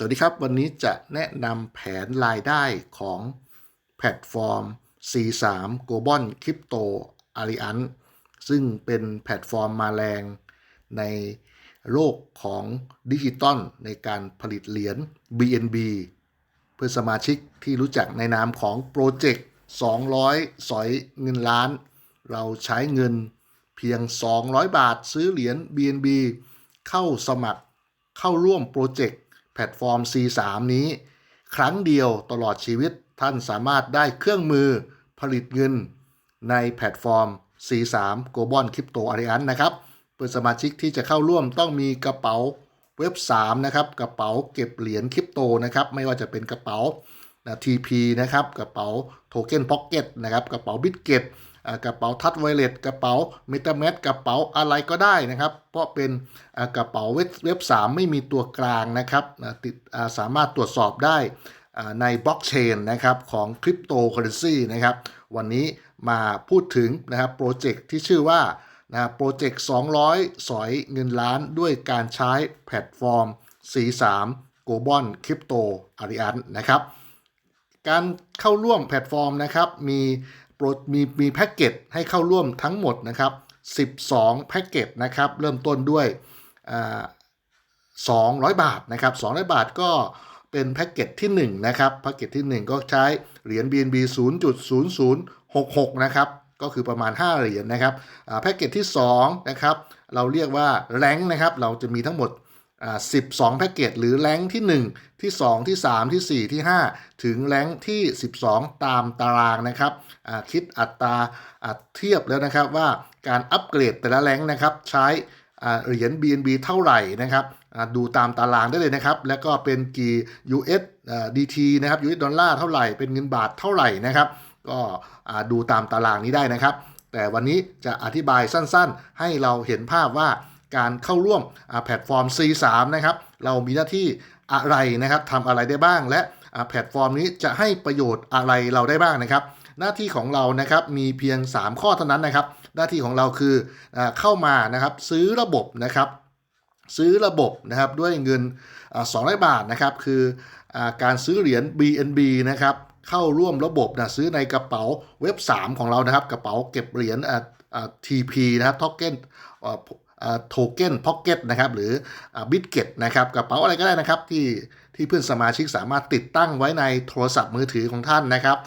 สวัสดีครับ วันนี้จะแนะนำแผนรายได้ของแพลตฟอร์ม C3 Global Crypto Alliance ซึ่งเป็นแพลตฟอร์มมาแรงในโลกของดิจิตอลในการผลิตเหรียญ BNB เพื่อสมาชิกที่รู้จักในนามของโปรเจกต์ 200 สอยเงินล้าน เราใช้เงินเพียง 200 บาทซื้อเหรียญ BNB เข้าสมัครเข้าร่วมโปรเจกต์ พลตฟอร์ม C3 นี้ ครั้งเดียวตลอดชีวิตท่านสามารถได้เครื่องมือผลิตเงินในแพลตฟอร์ม C3 Global Crypto Alliance นะครับเพื่อสมาชิกที่จะเข้าร่วมต้องมีกระเป๋าเว็บ 3 นะครับ กระเป๋าเก็บเหรียญคริปโตนะครับ ไม่ว่าจะเป็นกระเป๋า TP นะครับ กระเป๋าโทเค็นพ็อกเก็ตนะครับ กระเป๋าบิตเก็ต กระเป๋าทัชไวเลตกระเป๋าเมตาแมสกระเป๋าอะไรก็ได้นะครับ เพราะเป็นกระเป๋าเว็บเว็บ3ไม่มีตัวกลางนะครับติดสามารถตรวจสอบได้ในบล็อกเชนนะครับของคริปโตเคอเรนซีนะครับวันนี้มาพูดถึงนะครับโปรเจกต์ที่ชื่อว่านะโปรเจกต์200 สอยเงินล้านด้วยการใช้แพลตฟอร์ม C3 Global Crypto Alliance นะครับการเข้าร่วมแพลตฟอร์มนะครับมี โปรมีมีแพ็กเกจให้เข้าร่วมทั้งหมดนะครับ 12 แพ็กเกจนะครับ เริ่มต้นด้วยอ่า200 บาทนะครับ 200 บาทก็เป็นแพ็กเกจที่ 1 นะครับ แพ็กเกจที่ 1 ก็ใช้เหรียญ BNB 0.0066 นะครับ ก็คือประมาณ 5 เหรียญนะครับแพ็กเกจที่ 2 นะครับ เราเรียกว่าแรงนะครับ เราจะมีทั้งหมด 12 แพ็กเกจหรือแรงที่ 1 ที่ 2 ที่ 3 ที่ 4 ที่ 5 ถึงแรงที่ 12 ตามตารางนะครับอ่าคิดอัตราอ่าเทียบแล้วนะครับว่าการอัปเกรดแต่ละแรงนะครับใช้อ่าเหรียญ BNB เท่าไหร่นะครับอ่าดูตามตารางได้เลยนะครับ แล้วก็เป็นกี่ US อ่า DT นะครับ US ดอลลาร์เท่าไหร่เป็นเงินบาทเท่าไหร่นะครับ ก็อ่าดูตามตารางนี้ได้นะครับ แต่วันนี้จะอธิบายสั้นๆ ให้เราเห็นภาพว่า การเข้าร่วมแพลตฟอร์ม C3 นะครับเรามีหน้าที่อะไรนะครับทำอะไรได้บ้าง และแพลตฟอร์มนี้จะให้ประโยชน์อะไรเราได้บ้างนะครับ หน้าที่ของเรานะครับมีเพียง 3 ข้อเท่านั้นนะครับ หน้าที่ของเราคืออเข้ามานะครับซื้อระบบนะครับซื้อระบบนะครับด้วยเงินอ่า200 บาทนะครับคืออการซื้อเหรียญ BNB นะครับเข้าร่วมระบบนะซื้อในกระเป๋าเว็บ 3 ของเรานะครับ กระเป๋าเก็บเหรียญ TP นะครับ Token โทเก้นพ็อกเก็ตนะครับหรือบิตเก็ตนะครับกระเป๋าอะไรก็ได้นะครับที่ที่เพื่อนสมาชิกสามารถติดตั้งไว้ในโทรศัพท์มือถือของท่านนะครับ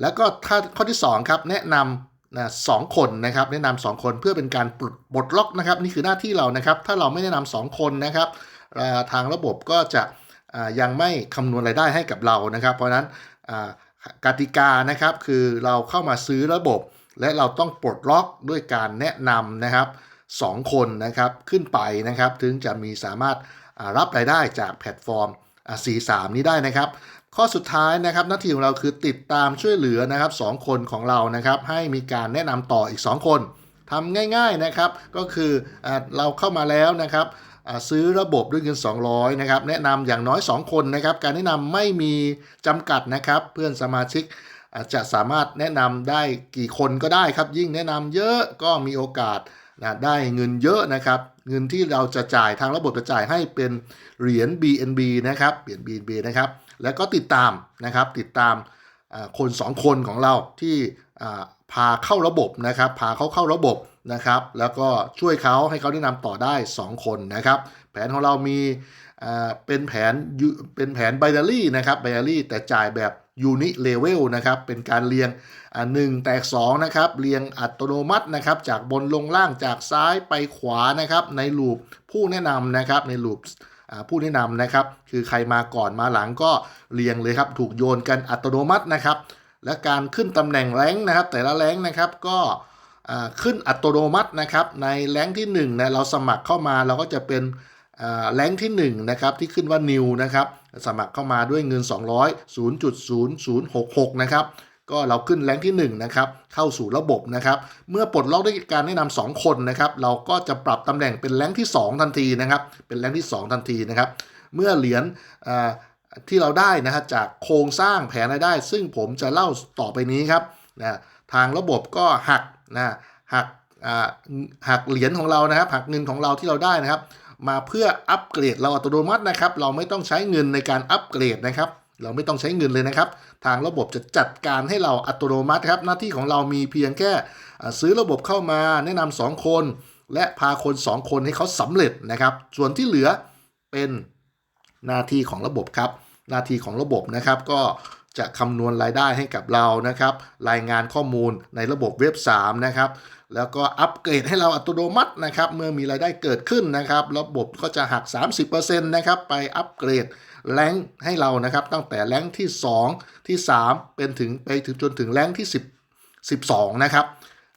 แล้วก็ถ้าข้อที่2ครับแนะนำนะสองคนนะครับแนะนำสองคนเพื่อเป็นการปลดลดล็อกนะครับนี่คือหน้าที่เรานะครับ ถ้าเราไม่แนะนำสองคนนะครับทางระบบก็จะยังไม่คำนวณรายได้ให้กับเรานะครับ เพราะนั้นกติกานะครับคือเราเข้ามาซื้อระบบ และเราต้องปลดล็อกด้วยการแนะนำนะครับ 2 คนนะครับขึ้นไปนะครับถึงจะมีสามารถรับรายได้จากแพลตฟอร์มอ่า C3 นี้ได้นะครับข้อสุดท้ายนะครับหน้าที่ของเราคือติดตามช่วยเหลือนะครับสองคนของเรานะครับให้มีการแนะนำต่ออีก 2 คนทำง่ายๆนะครับก็คืออเราเข้ามาแล้วนะครับซื้อระบบด้วยเงิน 200นะครับแนะนำอย่างน้อย 2 คนนะครับการแนะนำไม่มีจำกัดนะครับเพื่อนสมาชิกจจะสามารถแนะนำได้กี่คนก็ได้ครับยิ่งแนะนำเยอะก็มีโอกาส นะได้เงินเยอะนะครับ เงินที่เราจะจ่ายทางระบบจะจ่ายให้เป็นเหรียญ BNB นะครับเหรียญ BNB นะครับ แล้วก็ติดตามนะครับ ติดตามคน 2 คนของเราที่พาเข้าระบบนะครับ พาเขาเข้าระบบนะครับ แล้วก็ช่วยเขาให้เขาแนะนำต่อได้ 2 คนนะครับ แผนของเรามีเป็นแผนเป็นแผน binary นะครับ binary แต่จ่ายแบบ unit level นะครับเป็นการเรียงอ่าหนึ่งแตก2นะครับเรียงอัตโนมัตินะครับจากบนลงล่างจากซ้ายไปขวานะครับในลูปผู้แนะนำนะครับในลูปผู้แนะนำนะครับคือใครมาก่อนมาหลังก็เรียงเลยครับถูกโยนกันอัตโนมัตินะครับและการขึ้นตำแหน่งแรงนะครับแต่ละแรงนะครับก็ขึ้นอัตโนมัตินะครับในแรงที่1นะเราสมัครเข้ามาเราก็จะเป็นแรงที่1นะครับที่ขึ้นว่า new นะครับ สมัครเข้ามาด้วยเงิน 200 0.0066 นะครับก็เราขึ้นแรงที่1นะครับเข้าสู่ระบบนะครับเมื่อปลดล็อกด้วยการแนะนำ2คนนะครับเราก็จะปรับตำแหน่งเป็นแรงที่ 2 ทันทีนะครับเป็นแรงที่ 2 ทันทีนะครับเมื่อเหรียญที่เราได้นะฮะจากโครงสร้างแผนรายได้ ซึ่งผมจะเล่าต่อไปนี้ครับนะทางระบบก็หักนะหักหักเหรียญของเรานะครับหักเงินของเราที่เราได้นะครับ มาเพื่ออัปเกรดเราอัตโนมัตินะครับ เราไม่ต้องใช้เงินในการอัปเกรดนะครับ เราไม่ต้องใช้เงินเลยนะครับ ทางระบบจะจัดการให้เราอัตโนมัติครับ หน้าที่ของเรามีเพียงแค่ซื้อระบบเข้ามาแนะนำสองคน และพาคน 2 คนให้เขาสำเร็จนะครับ ส่วนที่เหลือเป็นหน้าที่ของระบบครับ หน้าที่ของระบบนะครับก็จะคำนวณรายได้ให้กับเรานะครับ รายงานข้อมูลในระบบเว็บ 3 นะครับ แล้วก็อัปเกรดให้เราอัตโนมัตินะครับเมื่อมีรายได้เกิดขึ้นนะครับ ระบบก็จะหัก 30%นะครับไปอัปเกรดแรงให้เรานะครับ ตั้งแต่แรงที่ 2 ที่ 3 เป็นถึงไปถึงจนถึงแรงที่ 10 12 นะครับ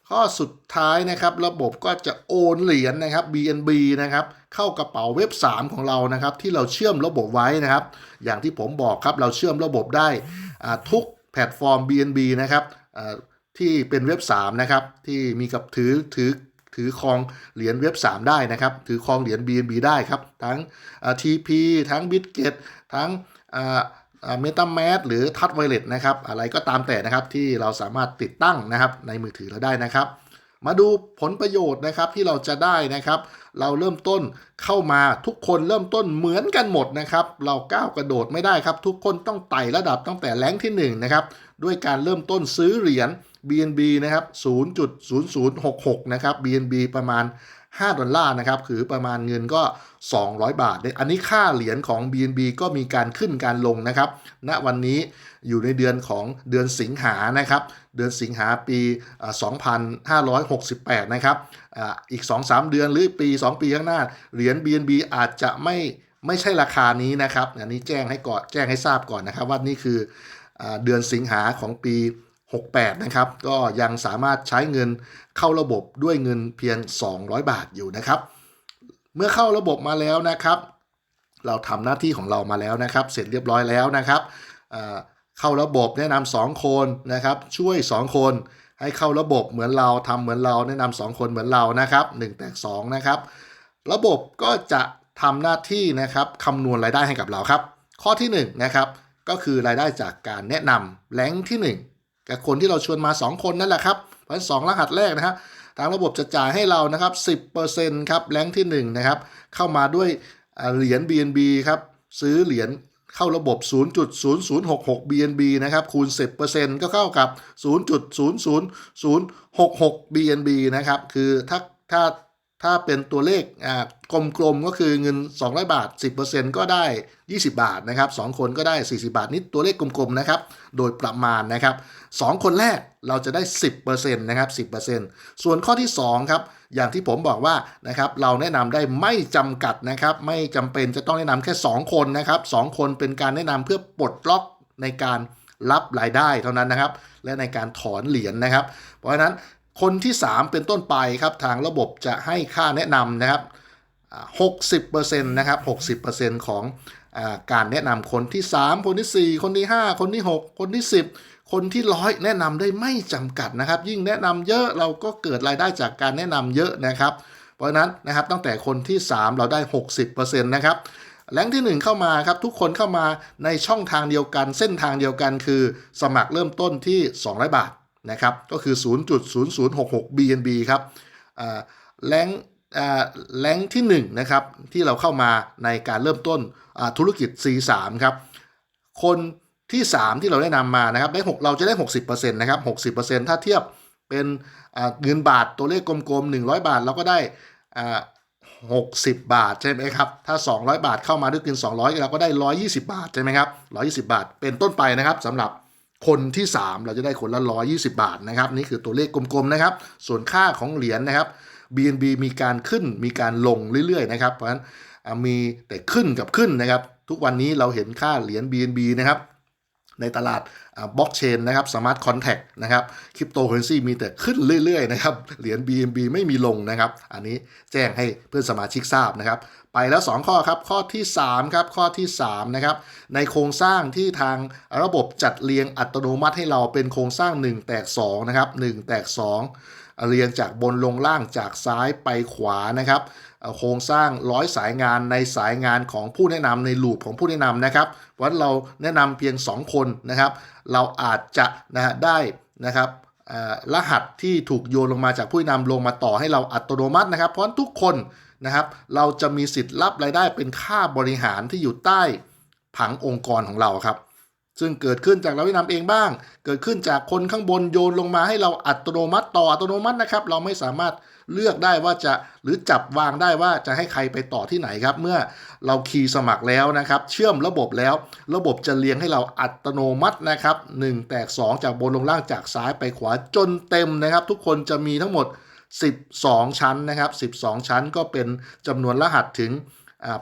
ข้อสุดท้ายนะครับระบบก็จะโอนเหรียญนะครับ BNB นะครับเข้ากระเป๋าเว็บ 3 ของเรานะครับ ที่เราเชื่อมระบบไว้นะครับ อย่างที่ผมบอกครับเราเชื่อมระบบได้ทุกแพลตฟอร์ม BNB นะครับ ที่เป็นเว็บ3นะครับที่มีกับถือถือถือครองเหรียญเว็บ 3 ได้นะครับ ถือครองเหรียญ BNB ได้ครับ ทั้ง TP ทั้ง Bitget ทั้งเมตาแมสหรือทัชไวเลตนะครับ อะไรก็ตามแต่นะครับที่เราสามารถติดตั้งนะครับในมือถือเราได้นะครับ มาดูผลประโยชน์นะครับที่เราจะได้นะครับ เราเริ่มต้นเข้ามาทุกคนเริ่มต้นเหมือนกันหมดนะครับ เราก้าวกระโดดไม่ได้ครับ ทุกคนต้องไต่ระดับตั้งแต่แรงที่1นะครับด้วยการเริ่มต้นซื้อเหรียญ BNB นะครับ 0.0066 นะครับ BNB ประมาณ 5 ดอลลาร์นะครับ คือประมาณเงินก็ 200 บาทเนี่ยอันนี้ค่าเหรียญของ BNB ก็มีการขึ้นการลงนะครับ ณ วันนี้อยู่ในเดือนของเดือนสิงหานะครับ เดือนสิงหาปี 2568 นะครับ อีก 2-3 เดือนหรือปี 2 ปีข้างหน้า เหรียญ BNB อาจจะไม่ไม่ใช่ราคานี้นะครับ อันนี้แจ้งให้ก่อนแจ้งให้ทราบก่อนนะครับ ว่านี่คือเดือนสิงหาของปี 68 นะครับ ก็ยังสามารถใช้เงินเข้าระบบด้วยเงินเพียง 200 บาทอยู่นะครับ เมื่อเข้าระบบมาแล้วนะครับ เราทำหน้าที่ของเรามาแล้วนะครับ เสร็จเรียบร้อยแล้วนะครับเข้าระบบแนะนำสองคนนะครับ ช่วย 2 คนให้เข้าระบบเหมือนเราทำเหมือนเราแนะนำสองคนเหมือนเรานะครับ1แตก2นะครับ ระบบก็จะทำหน้าที่นะครับคำนวณรายได้ให้กับเราครับ ข้อที่1นะครับก็คือรายได้จากการแนะนำแรงค์ที่ 1 กับคนที่เราชวนมา 2 คนนั่นแหละครับเพราะฉะนั้นสองรหัสแรกนะครับทางระบบจะจ่ายให้เรานะครับ10%ครับแรงที่1นะครับเข้ามาด้วยเหรียญ BNB ครับซื้อเหรียญเข้าระบบ 0.0066 BNB นะครับ คูณ 10%ก็เข้ากับ 0.00066 BNB นะครับ คือถ้าถ้า ถ้าเป็นตัวเลขอ่ากลมๆก็คือเงิน 200 บาท 10%ก็ได้ 20 บาทนะครับ2คนก็ได้ 40 บาทนี่ตัวเลขกลมๆนะครับโดยประมาณนะครับ2คนแรกเราจะได้ 10%นะครับ 10%ส่วนข้อที่2ครับอย่างที่ผมบอกว่านะครับเราแนะนำได้ไม่จำกัดนะครับไม่จำเป็นจะต้องแนะนำแค่ 2 คนนะครับ2คนเป็นการแนะนำเพื่อปลดล็อกในการรับรายได้เท่านั้นนะครับ และในการถอนเหรียญนะครับ เพราะฉะนั้น คนที่ 3 เป็นต้นไปครับทางระบบจะให้ค่าแนะนำนะครับอ่า60%นะครับ 60%ของอการแนะนำคนที่ 3 คนที่ 4 คนที่ 5 คนที่ 6 คนที่ 10 คนที่ร้อยแนะนำได้ไม่จำกัดนะครับ ยิ่งแนะนำเยอะเราก็เกิดรายได้จากการแนะนำเยอะนะครับ เพราะนั้นนะครับตั้งแต่คนที่ 3 เราได้ 60%นะครับแรงค์ที่ 1 เข้ามาครับทุกคนเข้ามาในช่องทางเดียวกัน เส้นทางเดียวกันคือ สมัครเริ่มต้นที่ 200 บาท นะครับก็คือ 0.0066 BNB ครับแรงแรงที่1นะครับที่เราเข้ามาในการเริ่มต้นธุรกิจ C3 ครับคนที่ 3 ที่เราได้นำมานะครับได้6เราจะได้ 60%นะครับ60%ถ้าเทียบเป็นเงินบาทตัวเลขกลมๆ 100 บาทเราก็ได้60 บาทใช่ไหมครับ ถ้า 200 บาทเข้ามาด้วยเงิน 200 เราก็ได้ 120 บาทใช่ไหมครับ 120 บาทเป็นต้นไปนะครับสำหรับ คนที่ 3 เราจะได้คนละ 120 บาทนะครับ นี่คือตัวเลขกลมๆนะครับ ส่วนค่าของเหรียญนะครับ BNB มีการขึ้นมีการลงเรื่อยๆนะครับ เพราะฉะนั้นมีแต่ขึ้นกับขึ้นนะครับ ทุกวันนี้เราเห็นค่าเหรียญ BNB นะครับ ในตลาดบล็อกเชนนะครับสมาร์ทคอนแท็กนะครับคริปโตเคอเรนซีมีแต่ขึ้นเรื่อยๆนะครับเหรียญ BNB ไม่มีลงนะครับ อันนี้แจ้งให้เพื่อนสมาชิกทราบนะครับ ไปแล้ว 2 ข้อครับ ข้อที่3ครับข้อที่3นะครับในโครงสร้างที่ทางระบบจัดเรียงอัตโนมัติให้เราเป็นโครงสร้าง 1 แตก2นะครับ1แตก2 เรียงจากบนลงล่างจากซ้ายไปขวานะครับโครงสร้างร้อยสายงานในสายงานของผู้แนะนำในลูปของผู้แนะนำนะครับเพราะฉะนั้นเราแนะนำเพียง 2 คนนะครับ เราอาจจะนะฮะได้นะครับรหัสที่ถูกโยนลงมาจากผู้นะนำลงมาต่อให้เราอัตโนมัตินะครับ เพราะทุกคนนะครับ เราจะมีสิทธิ์รับรายได้เป็นค่าบริหารที่อยู่ใต้ผังองค์กรของเราครับ ซึ่งเกิดขึ้นจากเราที่นำเองบ้าง เกิดขึ้นจากคนข้างบนโยนลงมาให้เราอัตโนมัติต่ออัตโนมัตินะครับ เราไม่สามารถเลือกได้ว่าจะหรือจับวางได้ว่าจะให้ใครไปต่อที่ไหนครับ เมื่อเราคีย์สมัครแล้วนะครับ เชื่อมระบบแล้ว ระบบจะเลี้ยงให้เราอัตโนมัตินะครับ1แตก 2 จากบนลงล่างจากซ้ายไปขวาจนเต็มนะครับ ทุกคนจะมีทั้งหมด 12 ชั้นนะครับ 12 ชั้นก็เป็นจำนวนรหัสถึงอ่า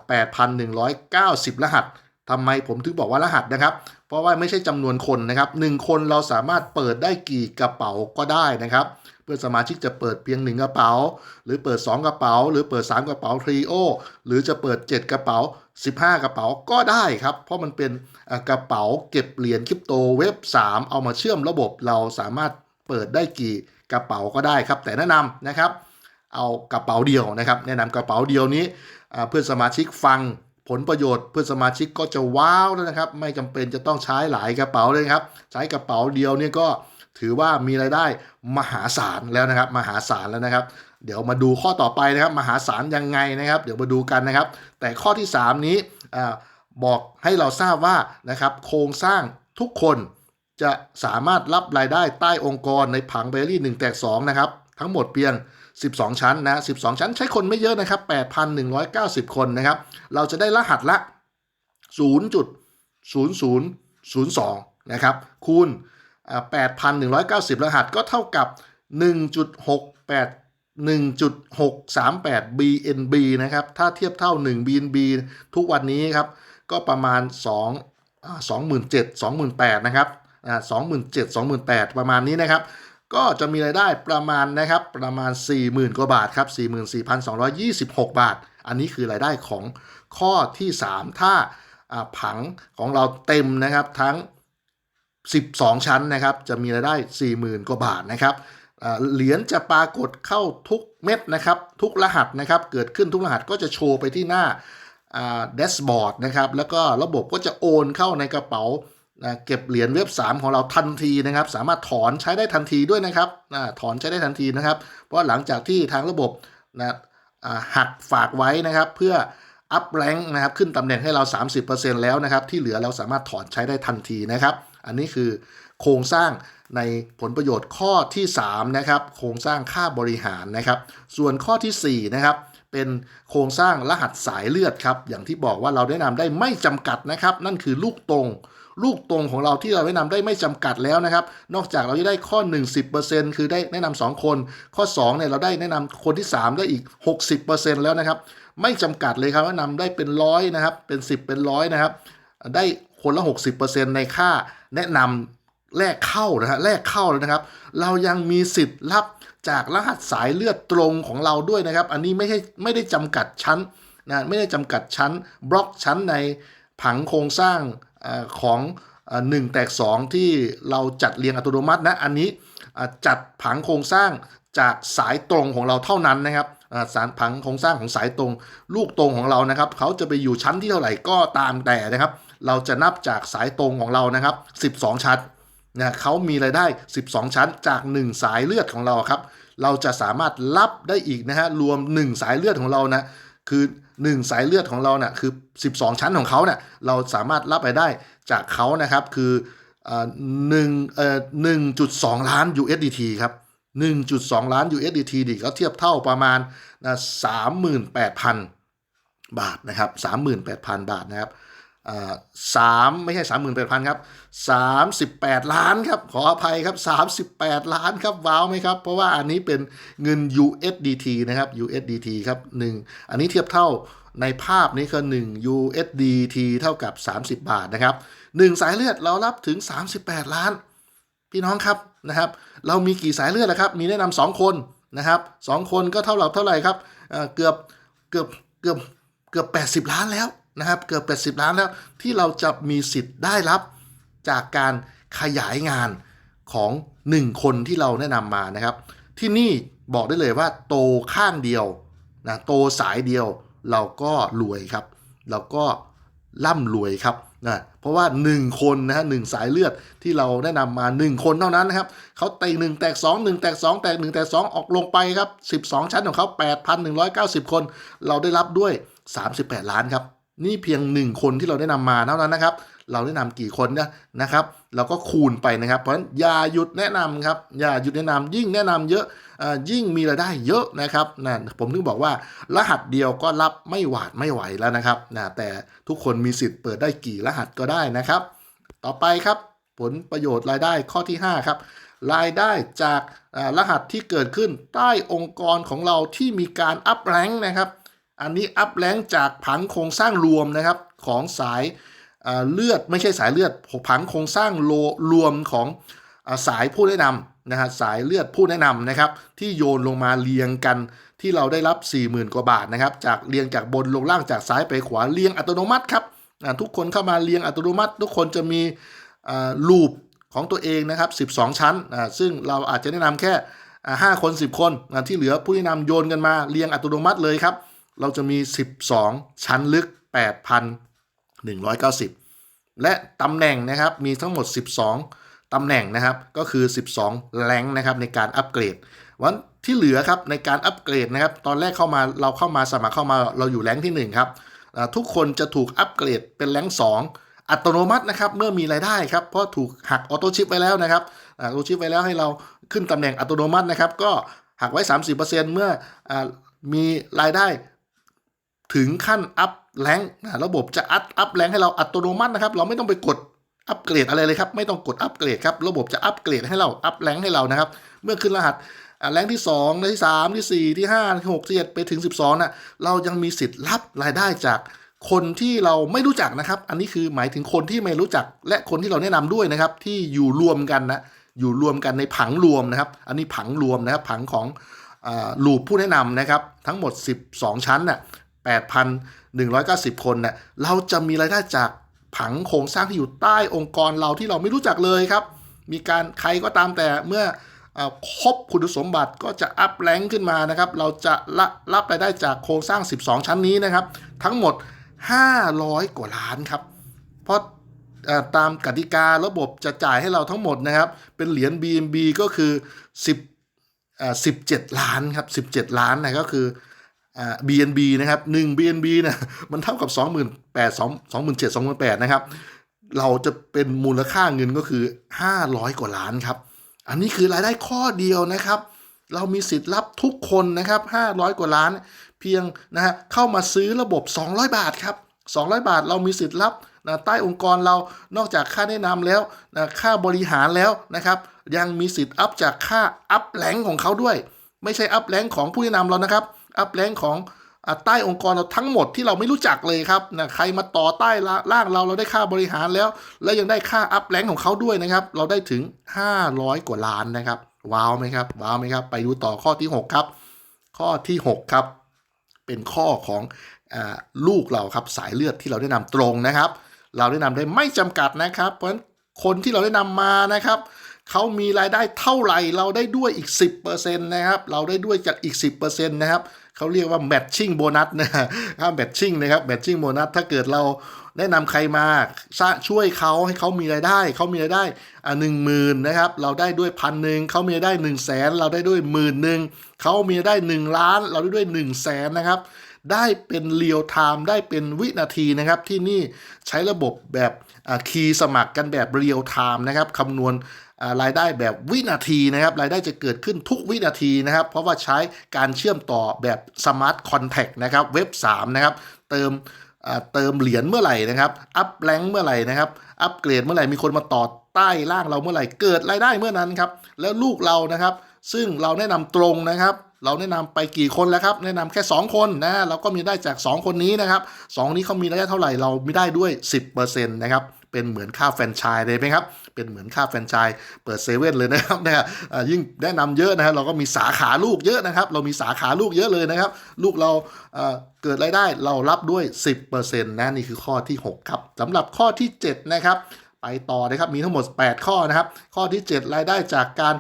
8,190 รหัสทำไมผมถึงบอกว่ารหัสนะครับ เพราะว่าไม่ใช่จำนวนคนนะครับ1คนเราสามารถเปิดได้กี่กระเป๋าก็ได้นะครับ เพื่อนสมาชิกจะเปิดเพียง 1 กระเป๋า หรือเปิด 2 กระเป๋า หรือเปิด 3 กระเป๋าทรีโอหรือจะเปิด 7 กระเป๋า 15 กระเป๋าก็ได้ครับ เพราะมันเป็นกระเป๋าเก็บเหรียญคริปโตเว็บ 3 เอามาเชื่อมระบบเราสามารถเปิดได้กี่กระเป๋าก็ได้ครับ แต่แนะนำนะครับ เอากระเป๋าเดียวนะครับ แนะนำกระเป๋าเดียวนี้เพื่อนสมาชิกฟัง ผลประโยชน์เพื่อนสมาชิกก็จะว้าวแล้วนะครับ ไม่จำเป็นจะต้องใช้หลายกระเป๋าเลยครับ ใช้กระเป๋าเดียวเนี่ยก็ถือว่ามีรายได้มหาศาลแล้วนะครับ มหาศาลแล้วนะครับ เดี๋ยวมาดูข้อต่อไปนะครับ มหาศาลยังไงนะครับ เดี๋ยวมาดูกันนะครับ แต่ข้อที่ 3 นี้อบอกให้เราทราบว่านะครับ โครงสร้างทุกคนจะสามารถรับรายได้ใต้องค์กรในผังเบอรี่1แตก2นะครับ ทั้งหมดเพียง 12 ชั้นนะ 12 ชั้นใช้คนไม่เยอะนะครับ 8,190 คนนะครับ เราจะได้รหัสละ 0.0002 นะครับ คูณ 8,190 รหัสก็เท่ากับ 1.68 1.638 BNB นะครับ ถ้าเทียบเท่า 1 BNB ทุกวันนี้ครับ ก็ประมาณ 2 27,000 28,000 นะครับ อ่า 27,000 28,000 ประมาณนี้นะครับ ก็จะมีรายได้ประมาณนะครับประมาณ 40,000 กว่าบาทครับ 44,226 บาท อันนี้คือรายได้ของข้อที่ 3 ถ้าผังของเราเต็มนะครับทั้ง 12 ชั้นนะครับจะมีรายได้ 40,000 กว่าบาทนะครับเหรียญจะปรากฏเข้าทุกเม็ดนะครับทุกรหัสนะครับเกิดขึ้นทุกรหัสก็จะโชว์ไปที่หน้าแดชบอร์ดนะครับแล้วก็ระบบก็จะโอนเข้าในกระเป๋า นะเก็บเหรียญเว็บ 3 ของเราทันทีนะครับ สามารถถอนใช้ได้ทันทีด้วยนะครับนะถอนใช้ได้ทันทีนะครับ เพราะหลังจากที่ทางระบบนะหักฝากไว้นะครับ เพื่ออัพแรงนะครับขึ้นตำแหน่งให้เรา 30%แล้วนะครับ ที่เหลือเราสามารถถอนใช้ได้ทันทีนะครับ อันนี้คือโครงสร้างในผลประโยชน์ข้อที่ 3 นะครับ โครงสร้างค่าบริหารนะครับ ส่วนข้อทีสี่4 นะครับเป็นโครงสร้างรหัสสายเลือดครับ อย่างที่บอกว่าเราแนะนำได้ไม่จำกัดนะครับ นั่นคือลูกตรง ลูกตรงของเราที่เราแนะนำได้ไม่จำกัดแล้วนะครับ นอกจากเราจะได้ข้อ 1 0 คือได้แนะนำ2คน ข้อ2เนี่ยเราได้แนะนำคนที่ 3 ได้อีก 60%แล้วนะครับ ไม่จำกัดเลยครับแนะนำได้เป็นร้อยนะครับ เป็น 10 เป็นร้อยนะครับ ได้คนละ 60%ในค่าแนะนำแลกเข้านะฮะแลกเข้าเลยนะครับ เรายังมีสิทธิ์รับจากรหัสสายเลือดตรงของเราด้วยนะครับ อันนี้ไม่ใช่ไม่ได้จำกัดชั้นนะไม่ได้จำกัดชั้นบล็อกชั้นในผังโครงสร้าง ของหนึ่งแตกสองที่เราจัดเรียงอัตโนมัตินะอันนี้จัดผังโครงสร้างจากสายตรงของเราเท่านั้นนะครับสารผังโครงสร้างของสายตรง ลูกตรงของเรานะครับเขาจะไปอยู่ชั้นที่เท่าไหร่ก็ตามแต่นะครับ เราจะนับจากสายตรงของเรานะครับ 12 ชั้นนะเขามีรายได้ 12 ชั้นจาก 1 สายเลือดของเราครับ เราจะสามารถรับได้อีกนะฮะรวม 1 สายเลือดของเรานะคือ หนึ่งสายเลือดของเราเนะ่ยคือ 12 ชั้นของเขาเนะ่ยเราสามารถรับไปได้จากเขานะครับคือหนึ่งเอ่อหนึ่งจุดสองล้าน USDT ครับ 1.2 ล้าน USDT ดิก็เทียบเท่าประมาณนะ38,000 บาทนะครับ 38,000 บาทนะครับ สามไม่ใช่สามหมื่นแปดพันครับสามสิบแปดล้านครับ ขออภัยครับสามสิบแปดล้านครับ ว้าวไหมครับ เพราะว่าอันนี้เป็นเงิน USDT นะครับ USDT ครับหนึ่งอันนี้เทียบเท่าในภาพนี้คือ1 USDT เท่ากับ 30 บาทนะครับหนึ่งสายเลือดเรารับถึง 38 ล้าน พี่น้องครับนะครับ เรามีกี่สายเลือดนะครับ มีแนะนำสองคนนะครับสองคนก็เท่าเราเท่าไหร่ครับอ่อเกือบเกือบเกือบเกือบ 80 ล้านแล้ว นะครับเกือบ 80 ล้านแล้วที่เราจะมีสิทธิ์ได้รับจากการขยายงานของ 1 คนที่เราแนะนำมานะครับ ที่นี่บอกได้เลยว่าโตข้างเดียวนะโตสายเดียวเราก็รวยครับ เราก็ร่ำรวยครับนะเพราะว่า 1 คนนะฮะหนึ่งสายเลือดที่เราแนะนำมา 1 คนเท่านั้นนะครับเขาแตก1แตก2 1แตก2แตก1แตก2ออกลงไปครับ 12 ชั้นของเขา8,190 คน เราได้รับด้วย 38 ล้านครับ นี่เพียง 1 คนที่เราได้นำมาเท่านั้นนะครับ เราแนะนำกี่คนนะนะครับ เราก็คูณไปนะครับ เพราะฉะนั้นอย่าหยุดแนะนำครับ อย่าหยุดแนะนำยิ่งแนะนำเยอะอ่อยิ่งมีรายได้เยอะนะครับนะผมถึงบอกว่ารหัสเดียวก็รับไม่หวาดไม่ไหวแล้วนะครับนะแต่ทุกคนมีสิทธิ์เปิดได้กี่รหัสก็ได้นะครับ ต่อไปครับ ผลประโยชน์รายได้ข้อที่ 5 ครับรายได้จากอ่ารหัสที่เกิดขึ้นใต้องค์กรของเราที่มีการอัพแรงนะครับ อันนี้อัพแรงจากผังโครงสร้างรวมนะครับของสายเลือดไม่ใช่สายเลือดผังโครงสร้างโลรวมของสายผู้แนะนำนะฮะสายเลือดผู้แนะนำนะครับ ที่โยนลงมาเรียงกันที่เราได้รับ 40,000 กว่าบาทนะครับ จากเรียงจากบนลงล่างจากซ้ายไปขวาเรียงอัตโนมัติครับทุกคนเข้ามาเรียงอัตโนมัติ ทุกคนจะมีลูปของตัวเองนะครับ 12 ชั้นซึ่งเราอาจจะแนะนำแค่อ่าห้าคน 10 คนที่เหลือผู้แนะนำโยนกันมาเรียงอัตโนมัติเลยครับ เราจะมี 12 ชั้นลึก 8,190 และตำแหน่งนะครับมีทั้งหมด 12 ตำแหน่งนะครับก็คือ 12 แรงนะครับในการอัปเกรด วันที่เหลือครับในการอัปเกรดนะครับตอนแรกเข้ามาเราเข้ามาสมัครเข้ามาเราอยู่แรงที่1ครับทุกคนจะถูกอัปเกรดเป็นแรง2 อัตโนมัตินะครับเมื่อมีรายได้ครับเพราะถูกหักออโต้ชิปไว้แล้วนะครับออโต้ชิปไว้แล้วให้เราขึ้นตำแหน่งอัตโนมัตินะครับก็หักไว้ 30%เมื่ออมีรายได้ ถึงขั้นอัพแรงค์นะระบบจะอัพอัพแรงค์ให้เราอัตโนมัตินะครับ เราไม่ต้องไปกดอัปเกรดอะไรเลยครับ ไม่ต้องกดอัปเกรดครับ ระบบจะอัปเกรดให้เรา อัพแรงให้เรานะครับ เมื่อขึ้นรหัสแรงที่2แรงที่ 3 ที่ 4 ที่5ที่6ที่7ไปถึง 12นะเรายังมีสิทธิ์รับรายได้จากคนที่เราไม่รู้จักนะครับ อันนี้คือหมายถึงคนที่ไม่รู้จัก และคนที่เราแนะนำด้วยนะครับ ที่อยู่รวมกันนะ อยู่รวมกันในผังรวมนะครับ อันนี้ผังรวมนะครับ ผังของลูปผู้แนะนำนะครับ ทั้งหมด 12 ชั้นน่ะ 8,190 คนเน่ะเราจะมีรายได้จากผังโครงสร้างที่อยู่ใต้องค์กรเราที่เราไม่รู้จักเลยครับ มีการใครก็ตามแต่เมื่ออครบคุณสมบัติก็จะอัพแรงขึ้นมานะครับ เราจะรับรายได้จากโครงสร้าง 12 ชั้นนี้นะครับ ทั้งหมด 500 กว่าล้านครับ เพราะตามกติการะบบจะจ่ายให้เราทั้งหมดนะครับ เป็นเหรียญ BNB ก็คือ 10 17 ล้านครับ 17 ล้านนะก็คือ อ่า BNB นะครับ1 BNB เนี่ยมันเท่ากับ 28,000 27,000 28,000นะครับเราจะเป็นมูลค่าเงินก็คือ 500 กว่าล้านครับ อันนี้คือรายได้ข้อเดียวนะครับ เรามีสิทธิ์รับทุกคนนะครับ 500 กว่าล้าน เพียงนะฮะเข้ามาซื้อระบบ 200 บาทครับ 200 บาทเรามีสิทธิ์รับนะใต้องค์กรเรานอกจากค่าแนะนำแล้วนะค่าบริหารแล้วนะครับ ยังมีสิทธิ์อัพจากค่าอัพแรงของเขาด้วย ไม่ใช่อัพแรงของผู้แนะนำเรานะครับ อัพแรงของอใต้องค์กรเราทั้งหมดที่เราไม่รู้จักเลยครับนะใครมาต่อใต้ล่างเราเราได้ค่าบริหารแล้ว แล้วยังได้ค่าอัพแรงของเขาด้วยนะครับ เราได้ถึง 500 กว่าล้านนะครับ ว้าวไหมครับ ว้าวไหมครับ ไปดูต่อข้อที่ 6 ครับ ข้อที่ 6 ครับ เป็นข้อของอลูกเราครับสายเลือดที่เราได้นำตรงนะครับ เราได้นำได้ไม่จำกัดนะครับ เพราะฉะนั้นคนที่เราได้นำมานะครับเขามีรายได้เท่าไหร่ เราได้ด้วยอีก 10%นะครับ เราได้ด้วยจากอีก 10%นะครับ เขาเรียกว่า matching bonus นะถ้า matching นะครับ matching bonus ถ้าเกิดเราแนะนำใครมาช่วยเขาให้เขามีรายได้เขามีรายได้อ่าหนึ่งหมื่นนะครับเราได้ด้วยพันหนึ่งเขามีรายได้หนึ่งแสนเราได้ด้วยหมื่นหนึ่งเขามีรายได้หนึ่งล้าน เราได้ด้วยหนึ่งแสนนะครับได้เป็นเรียลไทม์ได้เป็นวินาทีนะครับที่นี่ใช้ระบบแบบคีย์สมัครกันแบบเรียลไทม์นะครับคำนวณ รายได้แบบวินาทีนะครับรายได้จะเกิดขึ้นทุกวินาทีนะครับ เพราะว่าใช้การเชื่อมต่อแบบสมาร์ทคอนแทคนะครับเว็บ3นะครับเติมเติมเหรียญเมื่อไหร่นะครับอัพแรงเมื่อไหร่นะครับอัปเกรดเมื่อไหร่มีคนมาต่อใต้ล่างเราเมื่อไหร่เกิดรายได้เมื่อนั้นครับแล้วลูกเรานะครับ ซึ่งเราแนะนำตรงนะครับเราแนะนำไปกี่คนแล้วครับ แนะนำแค่ 2 คนนะเราก็มีได้จาก 2 คนนี้นะครับสองนี้เขามีรายได้เท่าไหร่เราไม่ได้ด้วย 10%นะครับ เป็นเหมือนค่าแฟรนไชส์เลยไหมครับ เป็นเหมือนค่าแฟรนไชส์เปิดเซเว่นเลยนะครับนะฮะอ่ายิ่งแนะนำเยอะนะครับเราก็มีสาขาลูกเยอะนะครับ เรามีสาขาลูกเยอะเลยนะครับ ลูกเราเเกิดรายได้เรารับด้วย 10%นะนี่คือข้อที่ 6 ครับสำหรับข้อที่ 7 นะครับ ไปต่อนะครับมีทั้งหมด 8 ข้อนะครับ ข้อที่ 7 รายได้จากการ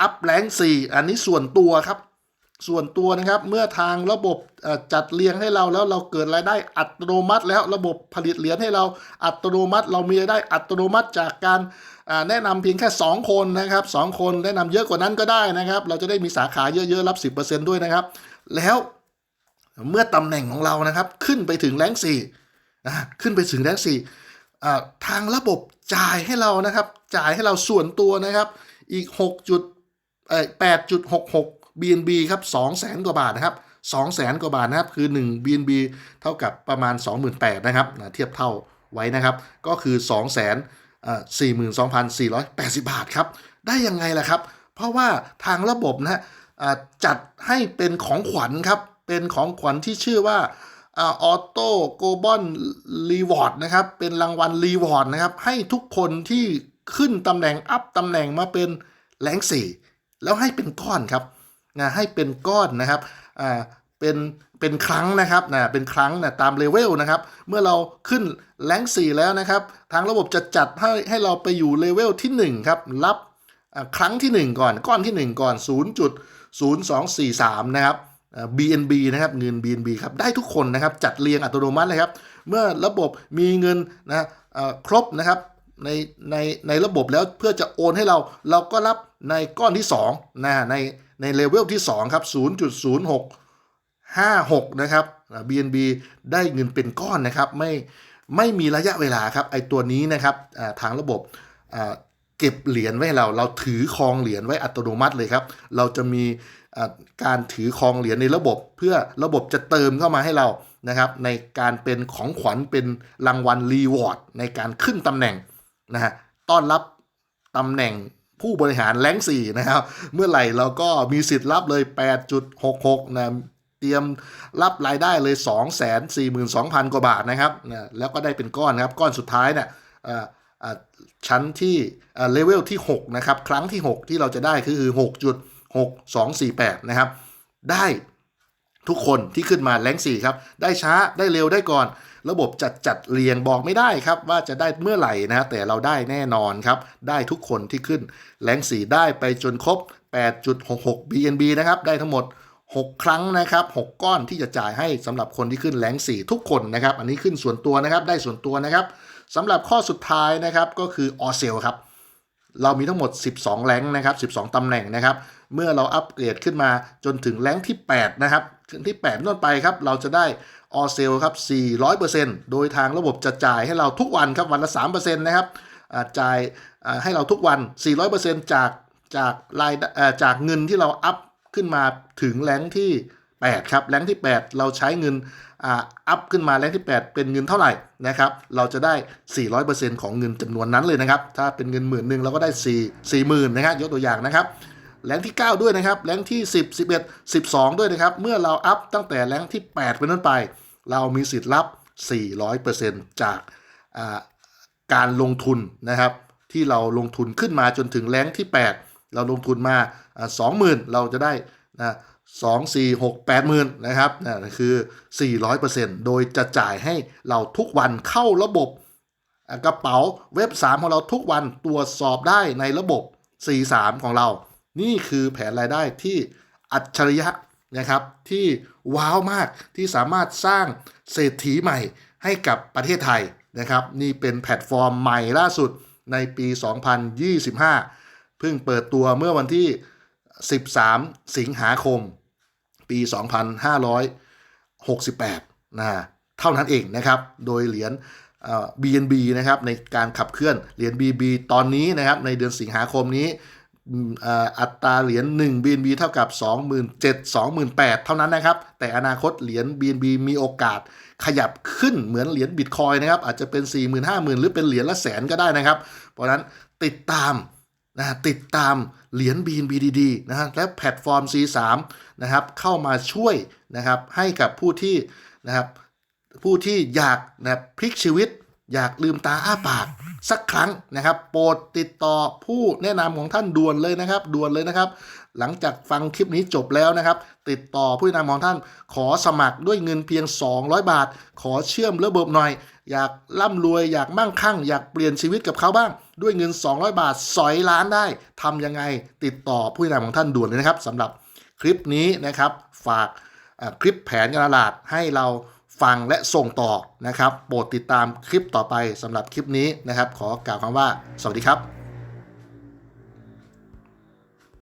อัพแรง4อันนี้ส่วนตัวครับ ส่วนตัวนะครับ เมื่อทางระบบจัดเรียงให้เราแล้วเราเกิดรายได้อัตโนมัติแล้วระบบผลิตเหรียญให้เราอัตโนมัติ เรามีรายได้อัตโนมัติจากการแนะนำเพียงแค่ 2 คนนะครับสองคนแนะนำเยอะกว่านั้นก็ได้นะครับ เราจะได้มีสาขาเยอะๆรับ 10%ด้วยนะครับ แล้วเมื่อตำแหน่งของเรานะครับ ขึ้นไปถึงแรงสี่ขึ้นไปถึงแรงสี่อ่ทางระบบจ่ายให้เรานะครับ จ่ายให้เราส่วนตัวนะครับ อีก6จุดเอ่อ8.66 BNB ครับ2แสนกว่าบาทนะครับ2แสนกว่าบาทนะครับ คือ 1 BNB เท่ากับประมาณ 28,000นะครับนะเทียบเท่าไว้นะครับ ก็คือ2แสน42,480 บาทครับ ได้ยังไงล่ะครับ เพราะว่าทางระบบนะฮะจัดให้เป็นของขวัญครับ เป็นของขวัญที่ชื่อว่าออโต้โกลบอลรีวอร์ดนะครับ เป็นรางวัลรีวอร์ดนะครับ ให้ทุกคนที่ขึ้นตำแหน่งอัพตำแหน่งมาเป็นแรงสี่แล้วให้เป็นก้อนครับ นะให้เป็นก้อนนะครับอ่าเป็นเป็นครั้งนะครับนะเป็นครั้งนะตามเลเวลนะครับ เมื่อเราขึ้นแรงสี่แล้วนะครับ ทางระบบจะจัดให้ให้เราไปอยู่เลเวลที่1ครับรับครั้งที่ 1 ก่อน ก้อนที่ 1 ก่อน 0.0243 นะครับ BNB นะครับเงิน BNB ครับได้ทุกคนนะครับจัดเรียงอัตโนมัติเลยครับ เมื่อระบบมีเงินนะครบนะครับในในในระบบแล้วเพื่อจะโอนให้เราเราก็รับในก้อนที่2นะในในเลเวลที่ 2 ครับ 0.0656 นะครับ BNB ได้เงินเป็นก้อนนะครับ ไม่ไม่มีระยะเวลาครับ ไอตัวนี้นะครับทางระบบเก็บเหรียญไว้เรา เราถือครองเหรียญไว้อัตโนมัติเลยครับ เราจะมีการถือครองเหรียญในระบบ เพื่อระบบจะเติมเข้ามาให้เรานะครับ ในการเป็นของขวัญเป็นรางวัลรีวอร์ดในการขึ้นตำแหน่งนะฮะต้อนรับตำแหน่ง ผู้บริหารแรงสี่นะครับ เมื่อไหร่เราก็มีสิทธิ์รับเลย 8.66นะเตรียมรับรายได้เลย 242,000 กว่าบาทนะครับนะแล้วก็ได้เป็นก้อนนะครับ ก้อนสุดท้ายเนี่ยชั้นที่เลเวลที่ 6 นะครับ ครั้งที่ 6 ที่เราจะได้คือ 6.6248 นะครับ ได้ทุกคนที่ขึ้นมาแรง4ครับ ได้ช้าได้เร็วได้ก่อน ระบบจัดจัดเรียงบอกไม่ได้ครับว่าจะได้เมื่อไหร่นะ แต่เราได้แน่นอนครับ ได้ทุกคนที่ขึ้นแรง4ได้ไปจนครบ 8.66 BNB นะครับ ได้ทั้งหมด 6 ครั้งนะครับ 6 ก้อนที่จะจ่ายให้สำหรับคนที่ขึ้นแรง4ทุกคนนะครับ อันนี้ขึ้นส่วนตัวนะครับ ได้ส่วนตัวนะครับสำหรับข้อสุดท้ายนะครับก็คือออเซลครับเรามีทั้งหมด 12 แรงนะครับ 12 ตำแหน่งนะครับ เมื่อเราอัปเกรดขึ้นมาจนถึงแรงที่ 8 นะครับ ถึงที่8ต้นไปครับ เราจะได้ ออเซลครับ 400%โดยทางระบบจะจ่ายให้เราทุกวันครับวันละ 3%นะครับจ่ายให้เราทุกวัน 400%จากจากรายจากเงินที่เราอัพขึ้นมาถึงแรงค์ที่ 8 ครับแรงค์ที่ 8 เราใช้เงินอัพขึ้นมาแรงค์ที่ 8 เป็นเงินเท่าไหร่นะครับ เราจะได้ 400%ของเงินจำนวนนั้นเลยนะครับ ถ้าเป็นเงินหมื่นหนึ่งเราก็ได้ 4 4 0,000นะครับยกตัวอย่างนะครับแรงค์ที่ 9 ด้วยนะครับแรงค์ที่ 10 11 12 ด้วยนะครับ เมื่อเราอัพตั้งแต่แรงค์ที่ 8 เป็นต้นไป เรามีสิทธิ์รับ 400%จากการลงทุนนะครับ ที่เราลงทุนขึ้นมาจนถึงแรงที่ 8 เราลงทุนมาสองหมื่นเราจะได้นะสองสี่หกแปดหมื่นนะครับนะคือ 400%โดยจะจ่ายให้เราทุกวันเข้าระบบ กระเป๋าเว็บ 3 ของเราทุกวันตรวจสอบได้ในระบบ 43 ของเรา นี่คือแผนรายได้ที่อัจฉริยะ นะครับที่ว้าวมากที่สามารถสร้างเศรษฐีใหม่ให้กับประเทศไทยนะครับนี่เป็นแพลตฟอร์มใหม่ล่าสุดในปี 2025 เพิ่งเปิดตัวเมื่อวันที่ 13 สิงหาคม ปี 2568นะเท่านั้นเองนะครับ โดยเหรียญเอ่อ BNB นะครับในการขับเคลื่อนเหรียญ BB ตอนนี้นะครับในเดือนสิงหาคมนี้ อัตราเหรียญ1 BNB เท่ากับ 27 28,000 เท่านั้นนะครับ แต่อนาคตเหรียญ BNB มีโอกาสขยับขึ้นเหมือนเหรียญบิตคอยนะครับ อาจจะเป็น 40,000 50,000 หรือเป็นเหรียญละแสนก็ได้นะครับ เพราะฉะนั้นติดตามนะติดตามเหรียญ BNB ดีๆนะฮะและแพลตฟอร์ม C3 นะครับเข้ามาช่วยนะครับให้กับผู้ที่นะครับผู้ที่อยากนะพลิกชีวิต อยากลืมตาอ้าปาก สักครั้งนะครับ โปรดติดต่อผู้แนะนำของท่านด่วนเลยนะครับ ด่วนเลยนะครับ หลังจากฟังคลิปนี้จบแล้วนะครับ ติดต่อผู้แนะนำของท่าน ขอสมัครด้วยเงินเพียง 200 บาท ขอเชื่อมระบบหน่อย อยากร่ำรวยอยากมั่งคั่ง อยากเปลี่ยนชีวิตกับเขาบ้าง ด้วยเงิน 200 บาทสอยล้านได้ทำยังไง ติดต่อผู้แนะนำของท่านด่วนเลยนะครับสำหรับคลิปนี้นะครับฝากคลิปแผนการตลาดให้เรา ฟังและส่งต่อนะครับ โปรดติดตามคลิปต่อไปสำหรับคลิปนี้นะครับ ขอกล่าวคำว่า สวัสดีครับ